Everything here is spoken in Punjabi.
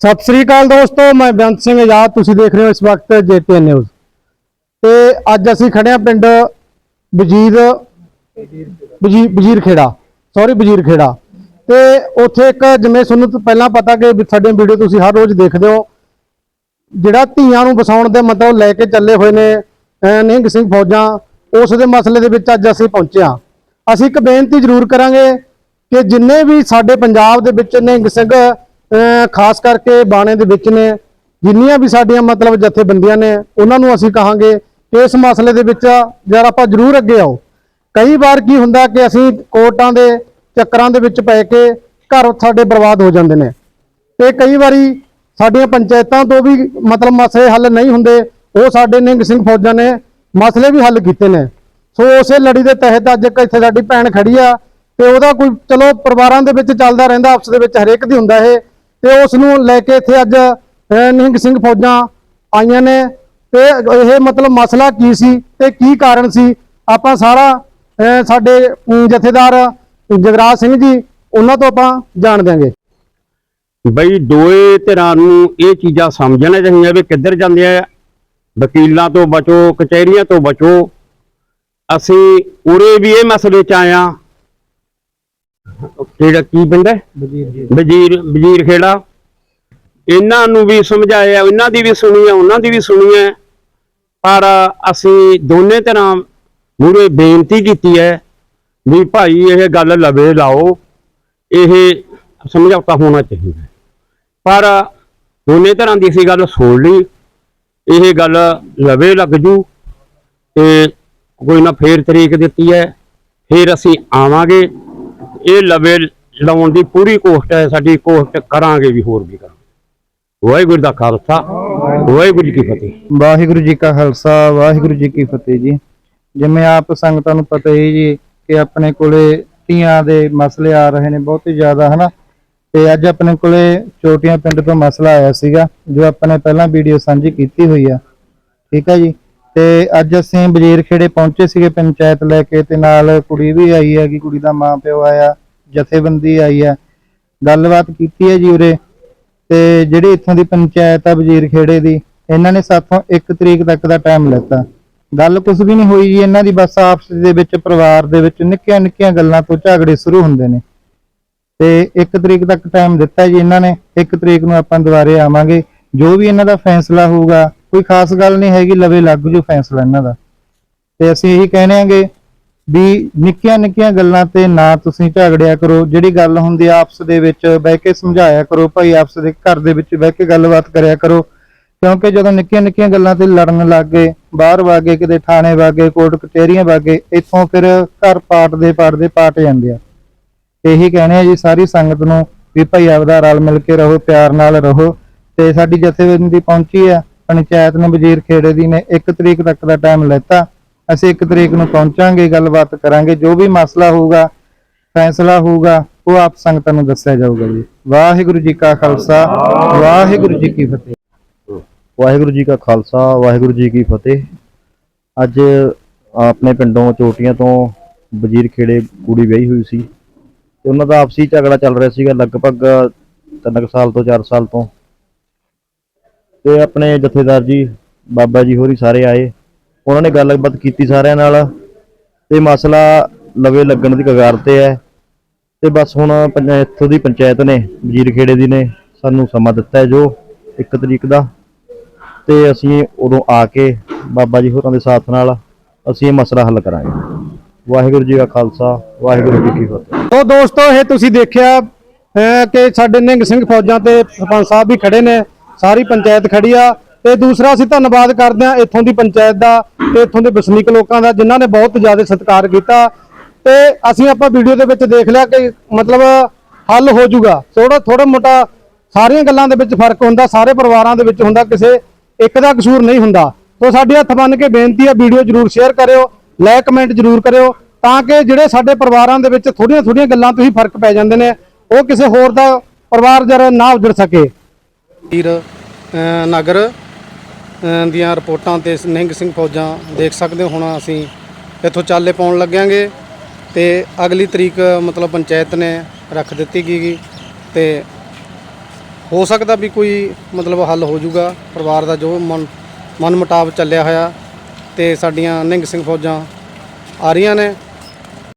ਸਤਿ ਸ੍ਰੀ ਅਕਾਲ ਦੋਸਤੋ, ਮੈਂ ਬੇਅੰਤ ਸਿੰਘ ਆਜ਼ਾਦ, ਤੁਸੀਂ ਦੇਖ ਰਹੇ ਹੋ ਇਸ ਵਕਤ ਜੇਪੀਐਨ ਨਿਊਜ਼। ਤੇ ਅੱਜ ਅਸੀਂ ਖੜੇ ਹਾਂ ਪਿੰਡ ਵਜੀਰ ਵਜੀ- ਵਜੀਰ ਖੇੜਾ ਸੌਰੀ ਵਜੀਰ ਖੇੜਾ ਤੇ ਉੱਥੇ ਇੱਕ ਜਿਵੇਂ ਤੁਹਾਨੂੰ ਪਹਿਲਾਂ ਪਤਾ ਕਿ ਵੀ ਸਾਡੀਆਂ ਵੀਡੀਓ ਤੁਸੀਂ ਹਰ ਰੋਜ਼ ਦੇਖਦੇ ਹੋ, ਜਿਹੜਾ ਧੀਆਂ ਨੂੰ ਵਸਾਉਣ ਦੇ ਮਤਲਬ ਲੈ ਕੇ ਚੱਲੇ ਹੋਏ ਨੇ, ਅਹ, ਨਿਹੰਗ ਸਿੰਘ ਫੌਜਾਂ, ਉਸ ਦੇ ਮਸਲੇ ਦੇ ਵਿੱਚ ਅੱਜ ਅਸੀਂ ਪਹੁੰਚੇ ਹਾਂ। ਅਸੀਂ ਇੱਕ ਬੇਨਤੀ ਜ਼ਰੂਰ ਕਰਾਂਗੇ ਕਿ ਜਿੰਨੇ ਵੀ ਸਾਡੇ ਪੰਜਾਬ ਦੇ ਵਿੱਚ ਨਿਹੰਗ ਸਿੰਘ ਖਾਸ ਕਰਕੇ ਬਾਣੇ ਦੇ ਵਿੱਚ ਨੇ, ਜਿੰਨੀਆਂ ਵੀ ਸਾਡੀਆਂ ਮਤਲਬ ਜਥੇਬੰਦੀਆਂ ਨੇ, ਉਹਨਾਂ ਨੂੰ ਅਸੀਂ ਕਹਾਂਗੇ ਕਿ ਇਸ ਮਸਲੇ ਦੇ ਵਿੱਚ ਯਾਰ ਆਪਾਂ ਜ਼ਰੂਰ ਅੱਗੇ ਆਓ। ਕਈ ਵਾਰ ਕੀ ਹੁੰਦਾ ਕਿ ਅਸੀਂ ਕੋਰਟਾਂ ਦੇ ਚੱਕਰਾਂ ਦੇ ਵਿੱਚ ਪੈ ਕੇ ਘਰ ਸਾਡੇ ਬਰਬਾਦ ਹੋ ਜਾਂਦੇ ਨੇ। ਤੇ ਕਈ ਵਾਰੀ ਸਾਡੀਆਂ ਪੰਚਾਇਤਾਂ ਤੋਂ ਵੀ ਮਤਲਬ ਮਸਲੇ ਹੱਲ ਨਹੀਂ ਹੁੰਦੇ, ਉਹ ਸਾਡੇ ਨਿੰਗ ਸਿੰਘ ਫੌਜਾਂ ਨੇ ਮਸਲੇ ਵੀ ਹੱਲ ਕੀਤੇ ਨੇ। ਸੋ ਉਸੇ ਲੜੀ ਦੇ ਤਹਿਤ ਅੱਜ ਇੱਕ ਇੱਥੇ ਸਾਡੀ ਭੈਣ ਖੜੀ ਆ, ਤੇ ਉਹਦਾ ਕੋਈ ਚਲੋ ਪਰਿਵਾਰਾਂ ਦੇ ਵਿੱਚ ਚੱਲਦਾ ਰਹਿੰਦਾ, ਆਪਸ ਦੇ ਵਿੱਚ ਹਰੇਕ ਦੀ ਹੁੰਦਾ ਇਹ। ਤੇ ਉਸ ਨੂੰ ਲੈ ਕੇ ਇੱਥੇ ਅੱਜ ਅਹ, ਨਿਹੰਗ ਸਿੰਘ ਫੌਜਾਂ ਆਈਆਂ ਨੇ। ਤੇ ਇਹ ਮਤਲਬ ਮਸਲਾ ਕੀ ਸੀ ਤੇ ਕੀ ਕਾਰਨ ਸੀ? ਆਪਾਂ ਸਾਰਾ ਸਾਡੇ ਜਥੇਦਾਰ ਜਗਰਾਜ ਸਿੰਘ ਜੀ ਉਹਨਾਂ ਤੋਂ ਆਪਾਂ ਜਾਣ ਦਿਆਂਗੇ। ਬਈ ਦੋਏ ਧਿਰਾਂ ਨੂੰ ਇਹ ਚੀਜ਼ਾਂ ਸਮਝਣਾ ਚਾਹੀਦੀਆਂ ਵੀ ਕਿੱਧਰ ਜਾਂਦੇ ਆ। ਵਕੀਲਾਂ ਤੋਂ ਬਚੋ ਕਚਹਿਰੀਆਂ ਤੋਂ ਬਚੋ। ਅਸੀਂ ਉਰੇ ਵੀ ਇਹ ਮਸਲੇ ਚ ਆਇਆ ਕਿਹੜਾ ਕੀ ਪਿੰਡ ਹੈ? ਵਜ਼ੀਰ ਵਜ਼ੀਰ ਖੇੜਾ। ਇਹਨਾਂ ਨੂੰ ਵੀ ਸਮਝਾਇਆ ਇਹਨਾਂ ਦੀ ਵੀ ਸੁਣੀ ਹੈ ਉਹਨਾਂ ਦੀ ਵੀ ਸੁਣੀ ਹੈ। ਪਰ ਅਸੀਂ ਦੋਨੇ ਤਰ੍ਹਾਂ ਮੂਰੇ ਬੇਨਤੀ ਕੀਤੀ ਹੈ ਵੀ ਭਾਈ ਇਹ ਗੱਲ ਲਵੇ ਲਾਓ। ਇਹ ਸਮਝੌਤਾ ਹੋਣਾ ਚਾਹੀਦਾ। ਪਰ ਦੋਨੇ ਤਰ੍ਹਾਂ ਦੀ ਅਸੀਂ ਗੱਲ ਸੁਣ ਲਈ। ਇਹ ਗੱਲ ਲਵੇ ਲੱਗ ਜੂ ਤੇ ਕੋਈ ਨਾ ਫੇਰ ਤਰੀਕ ਦਿੱਤੀ ਹੈ। ਫੇਰ ਅਸੀਂ ਆਵਾਂਗੇ। ਇਹ ਲਵੇ ਲਾਉਣ ਦੀ ਪੂਰੀ ਕੋਸ਼ਿਸ਼ ਹੈ, ਸਾਡੀ ਕੋਸ਼ਿਸ਼ ਕਰਾਂਗੇ ਵੀ ਹੋਰ ਵੀ ਕਰਾਂਗੇ। ਵਾਹਿਗੁਰੂ ਦਾ ਖਾਲਸਾ, ਵਾਹਿਗੁਰੂ ਜੀ ਕੀ ਫਤਿਹ। ਵਾਹਿਗੁਰੂ ਜੀ ਕਾ ਖਾਲਸਾ, ਵਾਹਿਗੁਰੂ ਜੀ ਕੀ ਫਤਿਹ ਜੀ। ਜਿਵੇਂ ਆਪ ਸੰਗਤਾਂ ਨੂੰ ਪਤਾ ਹੀ ਜੀ ਕਿ ਆਪਣੇ ਕੋਲੇ ਧੀਆਂ ਦੇ ਮਸਲੇ ਆ ਰਹੇ ਨੇ ਬਹੁਤ ਹੀ ਜ਼ਿਆਦਾ, ਹਨਾ? ਤੇ ਅੱਜ ਆਪਣੇ ਕੋਲੇ ਚੋਟੀਆਂ ਪਿੰਡ ਤੋਂ ਮਸਲਾ ਆਇਆ ਸੀਗਾ, ਜੋ ਆਪਾਂ ਨੇ ਪਹਿਲਾਂ ਵੀਡੀਓ ਸਾਂਝੀ ਕੀਤੀ ਹੋਈ ਆ। ਠੀਕ ਹੈ ਜੀ? ਤੇ ਅੱਜ ਅਸੀਂ ਬਜੀਰ ਖੇੜੇ ਪਹੁੰਚੇ ਸੀਗੇ ਪੰਚਾਇਤ ਲੈ ਕੇ ਤੇ ਨਾਲ ਕੁੜੀ ਵੀ ਆਈ ਹੈ ਕਿ ਕੁੜੀ ਦਾ ਮਾਂ ਪਿਓ ਆਇਆ, ਜਥੇਬੰਦੀ ਆਈ ਆ ਗੱਲਬਾਤ ਕੀਤੀ ਹੈ ਜੀ ਉਰੇ ਤੇ ਜਿਹੜੀ ਇੱਥੋਂ ਦੀ ਪੰਚਾਇਤ ਆ ਵਜ਼ੀਰ ਖੇੜੇ ਦੀ, ਇਹਨਾਂ ਨੇ ਸਾਥੋਂ 1 ਤਰੀਕ ਤੱਕ ਦਾ ਟਾਈਮ ਲੈਤਾ। ਗੱਲ ਕੁਝ ਵੀ ਨਹੀਂ ਹੋਈ ਜੀ, ਇਹਨਾਂ ਦੀ ਬਸ ਆਪਸ ਦੇ ਵਿੱਚ, ਪਰਿਵਾਰ ਦੇ ਵਿੱਚ ਨਿੱਕੀਆਂ ਨਿੱਕੀਆਂ ਗੱਲਾਂ ਤੋਂ ਝਗੜੇ ਸ਼ੁਰੂ ਹੁੰਦੇ ਨੇ। ਤੇ 1 ਤਰੀਕ ਤੱਕ ਟਾਈਮ ਦਿੱਤਾ ਜੀ ਇਹਨਾਂ ਨੇ 1 ਤਰੀਕ ਨੂੰ ਆਪਾਂ ਦੁਬਾਰੇ ਆਵਾਂਗੇ। ਜੋ ਵੀ ਇਹਨਾਂ ਦਾ ਫੈਸਲਾ ਹੋਊਗਾ ਕੋਈ ਖਾਸ ਗੱਲ ਨਹੀਂ ਹੈਗੀ, ਲਵੇ ਲੱਗ ਜੂ ਫੈਸਲਾ ਇਹਨਾਂ ਦਾ। ਤੇ ਅਸੀਂ ਇਹੀ ਕਹਿੰਦੇ ਆਂਗੇ ਵੀ ਨਿੱਕੀਆਂ ਨਿੱਕੀਆਂ ਗੱਲਾਂ ਤੇ ਨਾ ਤੁਸੀਂ ਝਗੜਿਆ ਕਰੋ। ਜਿਹੜੀ ਗੱਲ ਹੁੰਦੀ ਆ, ਆਪਸ ਦੇ ਵਿੱਚ ਬਹਿ ਕੇ ਸਮਝਾਇਆ ਕਰੋ, ਭਾਈ ਆਪਸ ਦੇ ਘਰ ਦੇ ਵਿੱਚ ਬਹਿ ਕੇ ਗੱਲਬਾਤ ਕਰਿਆ ਕਰੋ। ਕਿਉਂਕਿ ਜਦੋਂ ਨਿੱਕੀਆਂ ਨਿੱਕੀਆਂ ਗੱਲਾਂ ਤੇ ਲੜਨ ਲੱਗ ਗਏ, ਬਾਹਰ ਵਾਗੇ, ਕਿਤੇ ਥਾਣੇ ਵਾਗੇ, ਕੋਰਟ ਕਚਹਿਰੀਆਂ ਵਾਗੇ, ਇੱਥੋਂ ਫਿਰ ਘਰ ਪਾਟਦੇ ਪਾਟਦੇ ਪਾਟ ਜਾਂਦੇ ਆ। ਇਹੀ ਕਹਿੰਦੇ ਆ ਜੀ ਸਾਰੀ ਸੰਗਤ ਨੂੰ ਵੀ ਭਾਈ ਆਪਦਾ ਰਲ ਮਿਲ ਕੇ ਰਹੋ, ਪਿਆਰ ਨਾਲ ਰਹੋ। ਤੇ ਸਾਡੀ ਜਥੇਬੰਦੀ ਪਹੁੰਚੀ ਆ। ਪੰਚਾਇਤ ਨੇ ਵਜ਼ੀਰ ਖੇੜੇ ਦੀ ਨੇ 1 ਤਰੀਕ ਤੱਕ ਦਾ ਟਾਈਮ ਲੈਤਾ। ਅਸੀਂ 1 ਤਰੀਕ ਨੂੰ ਪਹੁੰਚਾਂਗੇ, ਗੱਲਬਾਤ ਕਰਾਂਗੇ, ਜੋ ਵੀ ਮਸਲਾ ਹੋਊਗਾ, ਫੈਸਲਾ ਹੋਊਗਾ, ਉਹ ਆਪ ਸੰਗਤਾਂ ਨੂੰ ਦੱਸਿਆ ਜਾਊਗਾ ਜੀ। ਵਾਹਿਗੁਰੂ ਜੀ ਕਾ ਖਾਲਸਾ, ਵਾਹਿਗੁਰੂ ਜੀ ਕੀ ਫਤਿਹ। ਵਾਹਿਗੁਰੂ ਜੀ ਕਾ ਖਾਲਸਾ, ਵਾਹਿਗੁਰੂ ਜੀ ਕੀ ਫਤਿਹ। ਅੱਜ ਆਪਣੇ ਪਿੰਡੋਂ ਚੋਟੀਆਂ ਤੋਂ ਵਜ਼ੀਰ ਖੇੜੇ ਕੁੜੀ ਵਿਆਹੀ ਹੋਈ ਸੀ। ਤੇ ਉਹਨਾਂ ਦਾ ਆਪਸੀ ਝਗੜਾ ਚੱਲ ਰਿਹਾ ਸੀਗਾ ਲਗਭਗ ਤਿੰਨ ਕੁ ਸਾਲ ਤੋਂ 4 ਸਾਲ ਤੋਂ। ਤੇ ਆਪਣੇ ਜਥੇਦਾਰ ਜੀ, ਬਾਬਾ ਜੀ ਹੋਰੀ ਸਾਰੇ ਆਏ। ਉਹਨਾਂ ਨੇ ਗੱਲਬਾਤ ਕੀਤੀ ਸਾਰਿਆਂ ਨਾਲ। ਤੇ ਮਸਲਾ ਲਵੇ ਲੱਗਣ ਦੀ ਕਗਾਰ ਤੇ ਹੈ। ਤੇ ਬਸ ਹੁਣ ਪੰਚ- ਇੱਥੋਂ ਦੀ ਪੰਚਾਇਤ ਨੇ, ਵਜ਼ੀਰ ਖੇੜੇ ਦੀ ਨੇ, ਸਾਨੂੰ ਸਮਾਂ ਦਿੱਤਾ ਹੈ ਜੋ 1 ਤਰੀਕ ਦਾ। ਤੇ ਅਸੀਂ ਉਦੋਂ ਆ ਕੇ ਬਾਬਾ ਜੀ ਹੋਰਾਂ ਦੇ ਸਾਥ ਨਾਲ ਅਸੀਂ ਇਹ ਮਸਲਾ ਹੱਲ ਕਰਾਂਗੇ। ਵਾਹਿਗੁਰੂ ਜੀ ਕਾ ਖਾਲਸਾ, ਵਾਹਿਗੁਰੂ ਜੀ ਕੀ ਫਤਿਹ। ਉਹ ਦੋਸਤੋ, ਇਹ ਤੁਸੀਂ ਦੇਖਿਆ ਕਿ ਸਾਡੇ ਨਿੰਗ ਸਿੰਘ ਫੌਜਾਂ ਤੇ ਸਰਪੰਚ ਸਾਹਿਬ ਵੀ ਖੜੇ ਨੇ। ਸਾਰੀ ਪੰਚਾਇਤ ਖੜੀ ਆ। ਤੇ ਦੂਸਰਾ ਅਸੀਂ ਧੰਨਵਾਦ ਕਰਦੇ ਹਾਂ ਇੱਥੋਂ ਦੀ ਪੰਚਾਇਤ ਦਾ ਤੇ ਇੱਥੋਂ ਦੇ ਵਸਨੀਕ ਲੋਕਾਂ ਦਾ, ਜਿਨ੍ਹਾਂ ਨੇ ਬਹੁਤ ਜ਼ਿਆਦਾ ਸਤਿਕਾਰ ਕੀਤਾ। ਤੇ ਅਸੀਂ ਆਪਾਂ ਵੀਡੀਓ ਦੇ ਵਿੱਚ ਦੇਖ ਲਿਆ ਕਿ ਮਤਲਬ ਹੱਲ ਹੋ ਜਾਊਗਾ। ਥੋੜਾ ਥੋੜਾ ਮੋਟਾ ਸਾਰੀਆਂ ਗੱਲਾਂ ਦੇ ਵਿੱਚ ਫ਼ਰਕ ਹੁੰਦਾ, ਸਾਰੇ ਪਰਿਵਾਰਾਂ ਦੇ ਵਿੱਚ ਹੁੰਦਾ, ਕਿਸੇ ਇੱਕ ਦਾ ਕਸੂਰ ਨਹੀਂ ਹੁੰਦਾ। ਸੋ ਸਾਡੇ ਹੱਥ ਬੰਨ ਕੇ ਬੇਨਤੀ ਆ, ਵੀਡੀਓ ਜਰੂਰ ਸ਼ੇਅਰ ਕਰਿਓ, ਲਾਈਕ, ਕਮੈਂਟ ਜਰੂਰ ਕਰਿਓ, ਤਾਂ ਕਿ ਜਿਹੜੇ ਸਾਡੇ ਪਰਿਵਾਰਾਂ ਦੇ ਵਿੱਚ ਥੋੜੀਆਂ ਥੋੜੀਆਂ ਗੱਲਾਂ ਤੋਂ ਹੀ ਫ਼ਰਕ ਪੈ ਜਾਂਦੇ ਨੇ, ਉਹ ਕਿਸੇ ਹੋਰ ਦਾ ਪਰਿਵਾਰ ਜਰਾ ਨਾ ਉਜੜ ਸਕੇ। ਵੀਰ ਨਗਰ ਦੀਆਂ ਰਿਪੋਰਟਾਂ ਤੇ ਨਿਹੰਗ ਸਿੰਘ ਫੌਜਾਂ ਦੇਖ ਸਕਦੇ ਹੋ ਹੁਣ ਅਸੀਂ। ਇੱਥੋਂ ਚਾਲੇ ਪਾਉਣ ਲੱਗਾਂਗੇ ਤੇ ਅਗਲੀ ਤਰੀਕ, ਮਤਲਬ ਪੰਚਾਇਤ ਨੇ ਰੱਖ ਦਿੱਤੀ ਗਈ ਤੇ ਹੋ ਸਕਦਾ ਵੀ ਕੋਈ, ਮਤਲਬ ਹੱਲ ਹੋ ਜਾਊਗਾ ਪਰਿਵਾਰ ਦਾ ਜੋ ਮਨ ਮਨ ਮੁਟਾਵ ਚੱਲਿਆ ਹੋਇਆ ਤੇ ਸਾਡੀਆਂ ਨਿੰਗ ਸਿੰਘ ਫੌਜਾਂ ਆ ਰਹੀਆਂ ਨੇ।